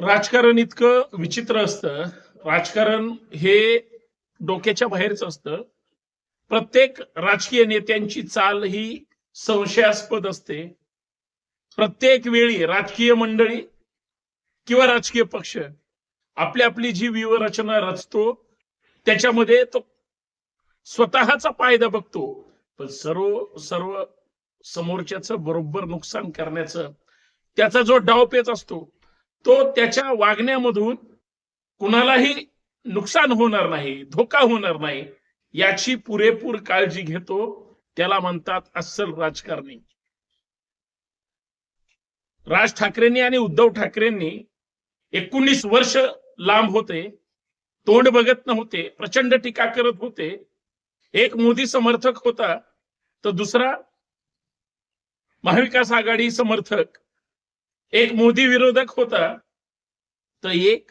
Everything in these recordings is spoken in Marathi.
राजकारण इतकं विचित्र असतं. राजकारण हे डोक्याच्या बाहेरच असतं. प्रत्येक राजकीय नेत्यांची चाल ही संशयास्पद असते. प्रत्येक वेळी राजकीय मंडळी किंवा राजकीय पक्ष आपली आपली जी व्यूहरचना रचतो त्याच्यामध्ये तो स्वतःचा फायदा बघतो. पण सर्व सर्व समोरच्याच बरोबर नुकसान करण्याचं त्याचा जो डावपेच असतो तो त्याच्या वागण्यामधून कुणालाही नुकसान होणार नाही धोका होणार नाही याची पुरेपूर काळजी घेतो. त्याला म्हणतात अस्सल राजकारणी. राज ठाकरेंनी आणि उद्धव ठाकरेंनी एकोणीस वर्ष लांब होते तोंड बघत नव्हते प्रचंड टीका करत होते. एक मोदी समर्थक होता तर दुसरा महाविकास आघाडी समर्थक एक मोदी विरोधक होता तर एक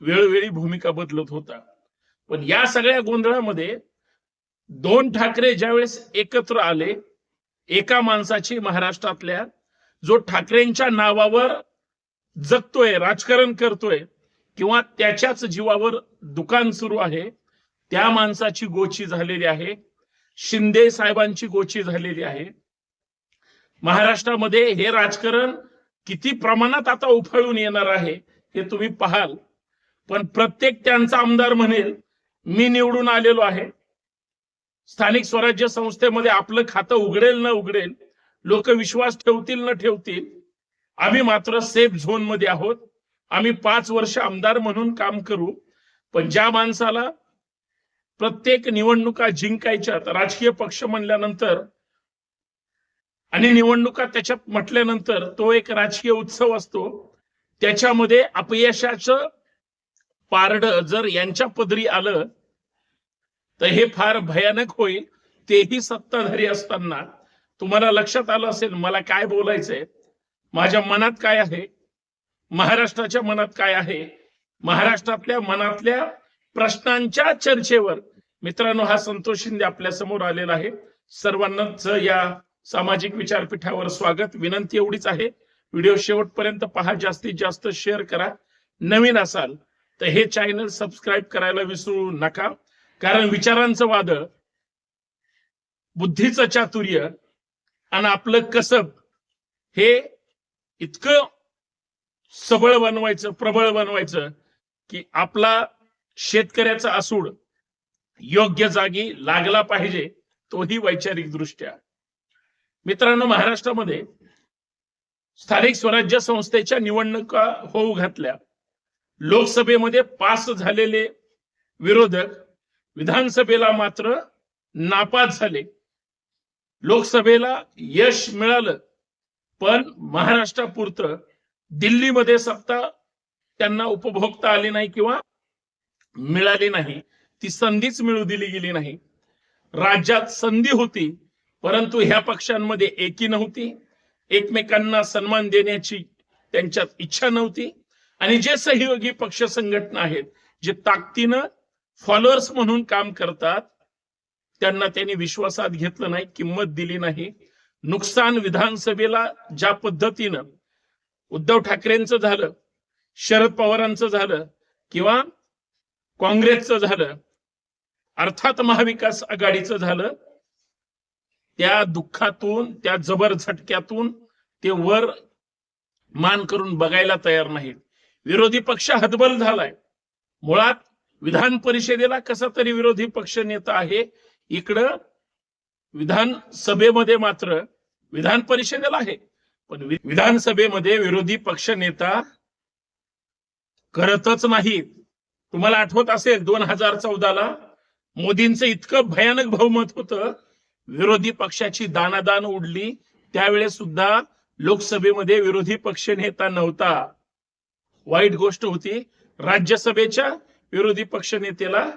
वेळोवेळी भूमिका बदलत होता. पण या सगळ्या गोंधळामध्ये दोन ठाकरे ज्यावेळेस एकत्र आले एका माणसाची महाराष्ट्रातल्या जो ठाकरेंच्या नावावर जगतोय राजकारण करतोय किंवा त्याच्याच जीवावर दुकान सुरू आहे त्या माणसाची गोची झालेली आहे शिंदे साहेबांची गोची झालेली आहे. महाराष्ट्रामध्ये हे राजकारण किती प्रमाणात आता उफाळून येणार आहे हे तुम्ही पाहाल. पण प्रत्येक त्यांचा आमदार म्हणेल मी निवडून आलेलो आहे. स्थानिक स्वराज्य संस्थेमध्ये आपलं खातं उघडेल न उघडेल लोक विश्वास ठेवतील न ठेवतील आम्ही मात्र सेफ झोनमध्ये आहोत. आम्ही पाच वर्ष आमदार म्हणून काम करू. पण ज्या माणसाला प्रत्येक निवडणुका जिंकायच्यात राजकीय पक्ष म्हणल्यानंतर आणि निवडणुका त्याच्यात म्हटल्यानंतर तो एक राजकीय उत्सव असतो. त्याच्यामध्ये अपयशाचं पारड जर यांच्या पदरी आलं तर हे फार भयानक होईल. तेही सत्ताधारी असताना. तुम्हाला लक्षात आलं असेल मला काय बोलायचंय? माझ्या मनात काय आहे? महाराष्ट्राच्या मनात काय आहे? महाराष्ट्रातल्या मनातल्या प्रश्नांच्या चर्चेवर मित्रांनो हा संतोष शिंदे आपल्यासमोर आलेला आहे. सर्वांनाच या सामाजिक विचारपीठावर स्वागत विनंती एवढीच आहे. व्हिडिओ शेवटपर्यंत पहा जास्तीत जास्त शेअर करा. नवीन असाल तर हे चॅनल सबस्क्राईब करायला विसरू नका. कारण विचारांचं वादळ बुद्धीचं चातुर्य आणि आपलं कसब हे इतकं सबळ बनवायचं प्रबळ बनवायचं की आपला शेतकऱ्याचा असूड योग्य जागी लागला पाहिजे तोही वैचारिक दृष्ट्या मित्रांनो महाराष्ट्रामध्ये स्थानिक स्वराज्य संस्थेच्या निवडणुका होऊ घातल्या. लोकसभेमध्ये पास झालेले विरोधक विधानसभेला मात्र नापास झाले. लोकसभेला यश मिळालं पण महाराष्ट्रापुरतं दिल्लीमध्ये सत्ता त्यांना उपभोगता आली नाही किंवा मिळाली नाही. ती संधीच मिळू दिली गेली नाही. राज्यात संधी होती परंतु ह्या पक्षांमध्ये एकी नव्हती. एकमेकांना सन्मान देण्याची त्यांच्यात इच्छा नव्हती. आणि जे सहयोगी पक्ष संघटना आहेत जे ताकदीनं फॉलोअर्स म्हणून काम करतात त्यांना त्यांनी विश्वासात घेतलं नाही किंमत दिली नाही. नुकसान विधानसभेला ज्या पद्धतीनं उद्धव ठाकरेंचं झालं शरद पवारांचं झालं किंवा काँग्रेसचं झालं अर्थात महाविकास आघाडीचं झालं त्या दुःखातून त्या जबर झटक्यातून ते वर मान करून बघायला तयार नाहीत. विरोधी पक्ष हतबल झालाय. मुळात विधान परिषदेला कसा तरी विरोधी पक्ष नेता आहे इकडं विधानसभेमध्ये मात्र विधान परिषदेला आहे. पण विधानसभेमध्ये विरोधी पक्ष नेता करतच नाहीत. तुम्हाला आठवत असेल दोन हजार चौदाला मोदींचं इतकं भयानक बहुमत होतं विरोधी पक्षाची दानादान उडली त्यावेळेस सुद्धा लोकसभेमध्ये विरोधी पक्ष नेता नव्हता. वाईट गोष्ट होती राज्यसभेच्या विरोधी पक्ष नेत्याला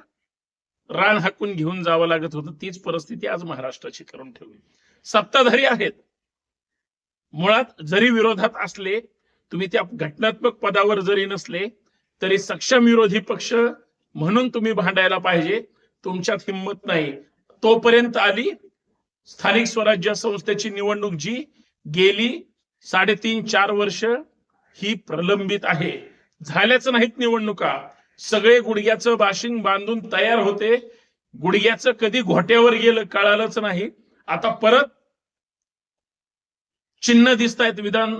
रान हाकून घेऊन जावं लागत होतं. तीच परिस्थिती आज महाराष्ट्राची करून ठेवली. सत्ताधारी आहेत. मुळात जरी विरोधात असले तुम्ही त्या घटनात्मक पदावर जरी नसले तरी सक्षम विरोधी पक्ष म्हणून तुम्ही भांडायला पाहिजे. तुमच्यात हिंमत नाही. तोपर्यंत आली स्थानिक स्वराज्य संस्थेची निवडणूक जी गेली साडेतीन चार वर्ष ही प्रलंबित आहे. झाल्याच नाहीत निवडणुका. सगळे गुडघ्याचं बाशिंग बांधून तयार होते. गुडघ्याचं कधी घोट्यावर गेलं कळालंच नाही. आता परत चिन्ह दिसत आहेत विधान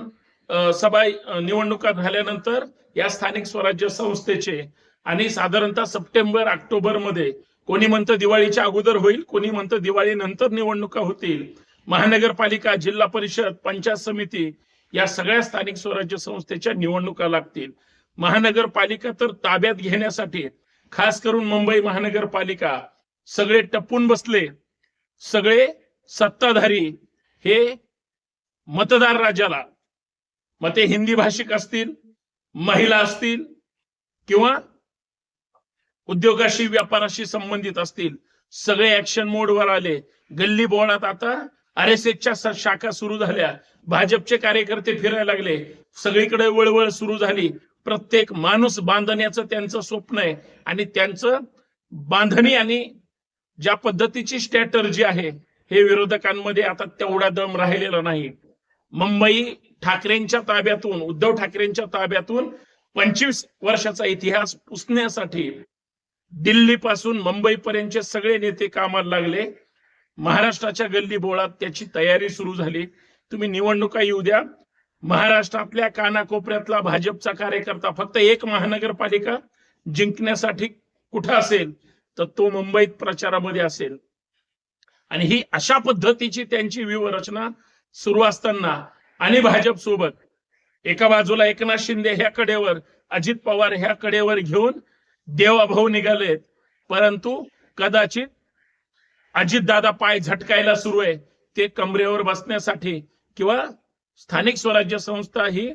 सभा निवडणुका झाल्यानंतर या स्थानिक स्वराज्य संस्थेचे. आणि साधारणतः सप्टेंबर ऑक्टोबरमध्ये कोणी म्हणतं दिवाळीच्या अगोदर होईल कोणी म्हणतं दिवाळी नंतर निवडणुका होतील. महानगरपालिका जिल्हा परिषद पंचायत समिती या सगळ्या स्थानिक स्वराज्य संस्थेच्या निवडणुका लागतील. महानगरपालिका तर ताब्यात घेण्यासाठी खास करून मुंबई महानगरपालिका सगळे टपून बसले. सगळे सत्ताधारी हे मतदार राजाला. मग ते हिंदी भाषिक असतील महिला असतील किंवा उद्योगाशी व्यापाराशी संबंधित असतील. सगळे ऍक्शन मोडवर आले. गल्ली बोळात आता आर एस एसच्या शाखा सुरू झाल्या. भाजपचे कार्यकर्ते फिरायला लागले. सगळीकडे वळवळ सुरू झाली. प्रत्येक माणूस बांधण्याचं त्यांचं स्वप्न आहे. आणि त्यांचं बांधणी आणि ज्या पद्धतीची स्ट्रॅटर्जी आहे हे विरोधकांमध्ये आता तेवढा दम राहिलेला नाही. मुंबई ठाकरेंच्या ताब्यातून उद्धव ठाकरेंच्या ताब्यातून पंचवीस वर्षाचा इतिहास पुसण्यासाठी दिल्ली पासून सगळे नेते कामाला लागले. महाराष्ट्राच्या गल्ली बोळात त्याची तयारी सुरू झाली. तुम्ही निवडणुका येऊ द्या. महाराष्ट्रातल्या कानाकोपऱ्यातला भाजपचा कार्यकर्ता फक्त एक महानगरपालिका जिंकण्यासाठी कुठं असेल तर तो मुंबईत प्रचारामध्ये असेल. आणि ही अशा पद्धतीची त्यांची व्यूहरचना सुरू असताना आणि भाजप सोबत एका बाजूला एकनाथ शिंदे ह्या कडेवर अजित पवार ह्या कडेवर घेऊन देवाभाऊ निघालेत. परंतु कदाचित अजितदादा पाय झटकायला सुरू आहे. ते कमरेवर बसण्यासाठी किंवा स्थानिक स्वराज्य संस्था ही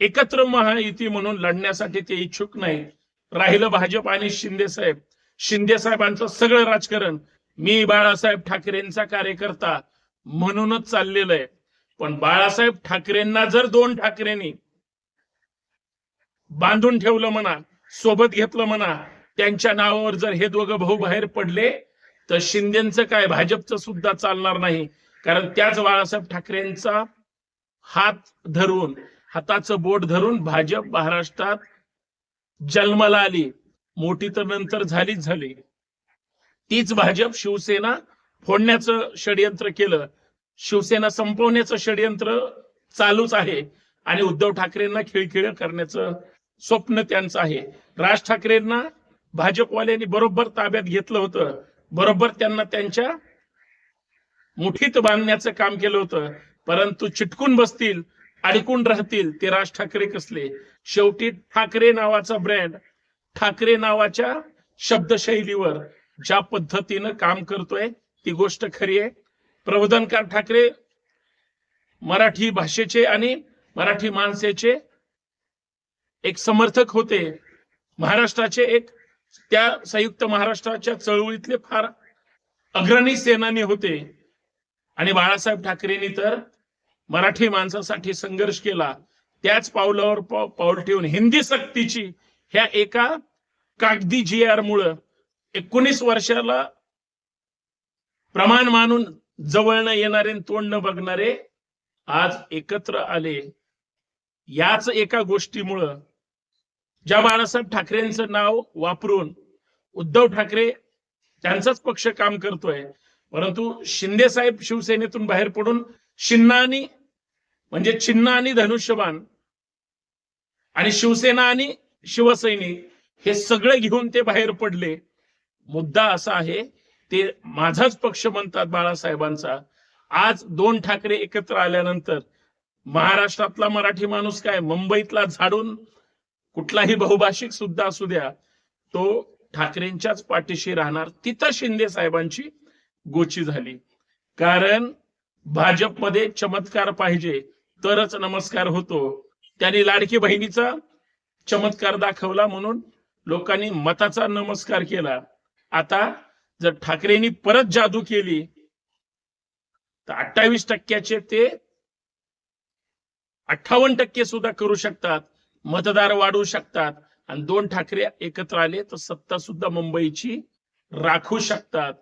एकत्र महायुती म्हणून लढण्यासाठी ते इच्छुक नाही. राहिलं भाजप आणि शिंदे साहेब. शिंदे साहेबांचं सगळं राजकारण मी बाळासाहेब ठाकरेंचा कार्यकर्ता म्हणूनच चाललेलं आहे. पण बाळासाहेब ठाकरेंना जर दोन ठाकरेंनी बांधून ठेवलं म्हणा सोबत घेतलं म्हणा. त्यांच्या नावावर जर हे दोघं भाऊ बाहेर पडले तर शिंदेचं काय? भाजपचं सुद्धा चालणार नाही. कारण त्याच बाळासाहेब ठाकरेंचा हात धरून हाताचं बोट धरून भाजप महाराष्ट्रात जन्माला आली. मोठी तर नंतर झालीच झाली. तीच भाजप शिवसेना फोडण्याचं षडयंत्र केलं. शिवसेना संपवण्याचं षडयंत्र चालूच आहे. आणि उद्धव ठाकरेंना खिळखिळ करण्याचं स्वप्न त्यांचं आहे. राज ठाकरेंना भाजपवाल्यांनी बरोबर ताब्यात घेतलं होतं. बरोबर त्यांना त्यांच्या मुठीत बांधण्याचं काम केलं होतं. परंतु चिटकून बसतील अडकून राहतील ते राज ठाकरे कसले? शेवटी ठाकरे नावाचा ब्रँड ठाकरे नावाच्या शब्दशैलीवर ज्या पद्धतीनं काम करतोय ती गोष्ट खरी आहे. प्रबोधनकार ठाकरे मराठी भाषेचे आणि मराठी माणसेचे एक समर्थक होते. महाराष्ट्राचे एक त्या संयुक्त महाराष्ट्राच्या चळवळीतले फार अग्रणी सेनानी होते. आणि बाळासाहेब ठाकरेंनी तर मराठी माणसासाठी संघर्ष केला. त्याच पावलावर पाऊल ठेवून हिंदी सक्तीची ह्या एका कागदी जी आर मुळे एकोणीस वर्षाला प्रमाण मानून जवळ न येणारे तोंड न बघणारे आज एकत्र आले. याच एका गोष्टीमुळं ज्या बाळासाहेब ठाकरेंचं नाव वापरून उद्धव ठाकरे त्यांचाच पक्ष काम करतोय परंतु शिंदे साहेब शिवसेनेतून बाहेर पडून शिन्ना आणि म्हणजे चिन्ह आणि धनुष्यबाण आणि शिवसेना आणि शिवसैनिक हे सगळे घेऊन ते बाहेर पडले. मुद्दा असा आहे ते माझाच पक्ष म्हणतात बाळासाहेबांचा. आज दोन ठाकरे एकत्र आल्यानंतर महाराष्ट्रातला मराठी माणूस काय मुंबईतला झाडून कुठलाही बहुभाषिक सुद्धा असू द्या तो ठाकरेंच्याच पाठीशी राहणार. तिथं शिंदे साहेबांची गोची झाली. कारण भाजपमध्ये चमत्कार पाहिजे तरच नमस्कार होतो. त्यांनी लाडकी बहिणीचा चमत्कार दाखवला म्हणून लोकांनी मताचा नमस्कार केला. आता जर ठाकरेंनी परत जादू केली तर अठ्ठावीस टक्क्याचे ते अठ्ठावन्न टक्के सुद्धा करू शकतात. मतदार वाढू शकतात. आणि दोन ठाकरे एकत्र आले तर सत्ता सुद्धा मुंबईची राखू शकतात.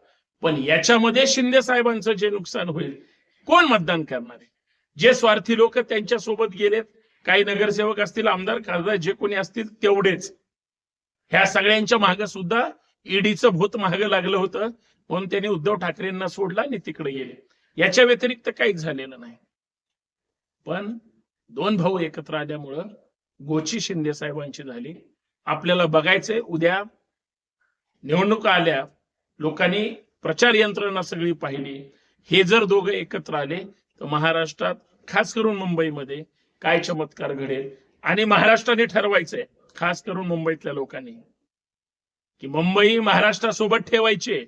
पण याच्यामध्ये शिंदे साहेबांचं जे नुकसान होईल कोण मतदान करणार आहे? जे स्वार्थी लोक त्यांच्यासोबत गेलेत काही नगरसेवक असतील आमदार खासदार जे कोणी असतील तेवढेच. ह्या सगळ्यांच्या माग सुद्धा ईडीचं भूत महाग लागलं होतं. म्हणून त्यांनी उद्धव ठाकरेंना सोडला आणि तिकडे गेले. याच्या व्यतिरिक्त काहीच झालेलं नाही. पण दोन भाऊ एकत्र आल्यामुळं गोची शिंदे साहेबांची झाली. आपल्याला बघायचंय उद्या निवडणुका आल्या लोकांनी प्रचार यंत्रणा सगळी पाहिली. हे जर दोघं एकत्र आले तर महाराष्ट्रात खास करून मुंबईमध्ये काय चमत्कार घडेल? आणि महाराष्ट्राने ठरवायचंय खास करून मुंबईतल्या लोकांनी. की मुंबई महाराष्ट्रासोबत ठेवायचे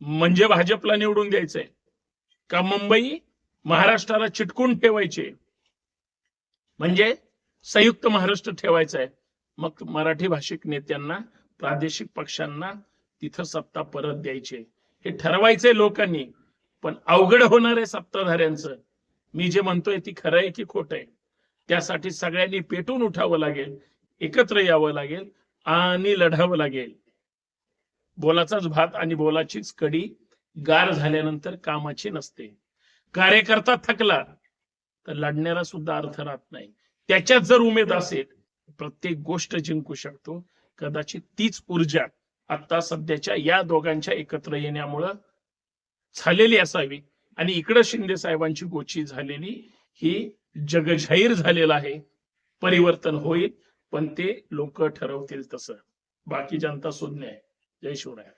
म्हणजे भाजपला निवडून द्यायचंय. का मुंबई महाराष्ट्राला चिटकून ठेवायचे? म्हणजे संयुक्त महाराष्ट्र ठेवायचा आहे. मग मराठी भाषिक नेत्यांना प्रादेशिक पक्षांना तिथं सत्ता परत द्यायची हे ठरवायचंय लोकांनी पण अवघड होणार आहे सत्ताधाऱ्यांचं. मी जे म्हणतोय ती खरं आहे की खोट आहे. त्यासाठी सगळ्यांनी पेटून उठावं लागेल एकत्र यावं लागेल आणि लढावं लागेल. बोलाचाच भात आणि बोलाचीच कडी गार झाल्यानंतर कामाची नसते. कार्यकर्ता थकला तर लढण्याला सुद्धा अर्थ राहत नाही. त्याच्यात जर उमेद असेल प्रत्येक गोष्ट जिंकू शकतो. कदाचित तीच ऊर्जा आता सध्याच्या या दोघांच्या एकत्र येण्यामुळं झालेली असावी. आणि इकडं शिंदे साहेबांची गोची झालेली ही जगजाहीर झालेलं आहे. परिवर्तन होईल पण ते लोक ठरवतील तसं. बाकी जनता शून्य आहे. जय शिवराय.